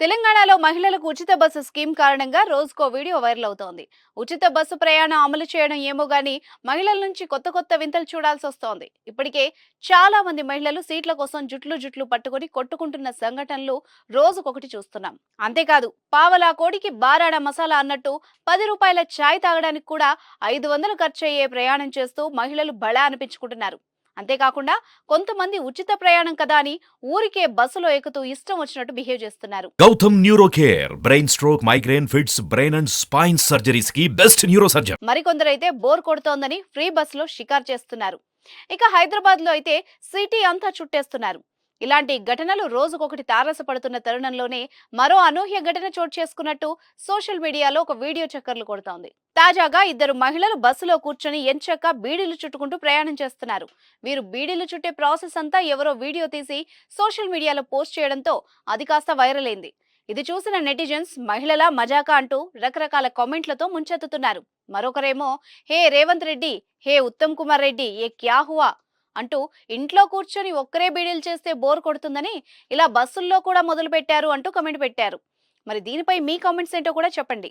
తెలంగాణలో మహిళలకు ఉచిత బస్సు స్కీమ్ కారణంగా రోజుకో వీడియో వైరల్ అవుతోంది. ఉచిత బస్సు ప్రయాణం అమలు చేయడం ఏమో గానీ మహిళల నుంచి కొత్త కొత్త వింతలు చూడాల్సి వస్తోంది. ఇప్పటికే చాలా మంది మహిళలు సీట్ల కోసం జుట్లు జుట్లు పట్టుకొని కొట్టుకుంటున్న సంఘటనలు రోజుకొకటి చూస్తున్నాం. అంతేకాదు పావలా కోడికి బారాడ మసాలా అన్నట్టు పది రూపాయల ఛాయ్ తాగడానికి కూడా ఐదు వందలు ఖర్చు అయ్యే ప్రయాణం చేస్తూ మహిళలు బళ అనిపించుకుంటున్నారు. అంతేకాకుండా కొంతమంది ఉచిత ప్రయాణం కదా అని ఊరికే బస్సులో ఎక్కుతూ ఇష్టం వచ్చినట్టు బిహేవ్ చేస్తున్నారు. Gautam neuro care brain stroke migraine fits brain and spine సర్జరీస్కి best neuro surgeon మరికొందరైతే బోర్ కొడుతోందని ఫ్రీ బస్సులో షికార్ చేస్తున్నారు. ఇక హైదరాబాద్లో అయితే సిటీ అంతా చుట్టేస్తున్నారు. ఇలాంటి ఘటనలు రోజుకొకటి తారసపడుతున్న తరుణంలోనే మరో అనూహ్య ఘటన చోటు చేసుకున్నట్టు సోషల్ మీడియాలో ఒక వీడియో చక్కర్లు కొడుతోంది. తాజాగా ఇద్దరు మహిళలు బస్సులో కూర్చొని ఎంచక్క బీడీలు చుట్టుకుంటూ ప్రయాణం చేస్తున్నారు. వీరు బీడీలు చుట్టే ప్రాసెస్ అంతా ఎవరో వీడియో తీసి సోషల్ మీడియాలో పోస్ట్ చేయడంతో అది కాస్త వైరల్ అయింది. ఇది చూసిన నెటిజన్స్ మహిళల మజాకా అంటూ రకరకాల కామెంట్లతో ముంచెత్తుతున్నారు. మరొకరేమో హే రేవంత్ రెడ్డి హే ఉత్తమ్ కుమార్ రెడ్డి ఏ క్యాహువా అంటూ ఇంట్లో కూర్చొని ఒక్కరే బీడీలు చేస్తే బోర్ కొడుతుందని ఇలా బస్సుల్లో కూడా మొదలు పెట్టారు అంటూ కమెంట్ పెట్టారు. మరి దీనిపై మీ కామెంట్స్ ఏంటో కూడా చెప్పండి.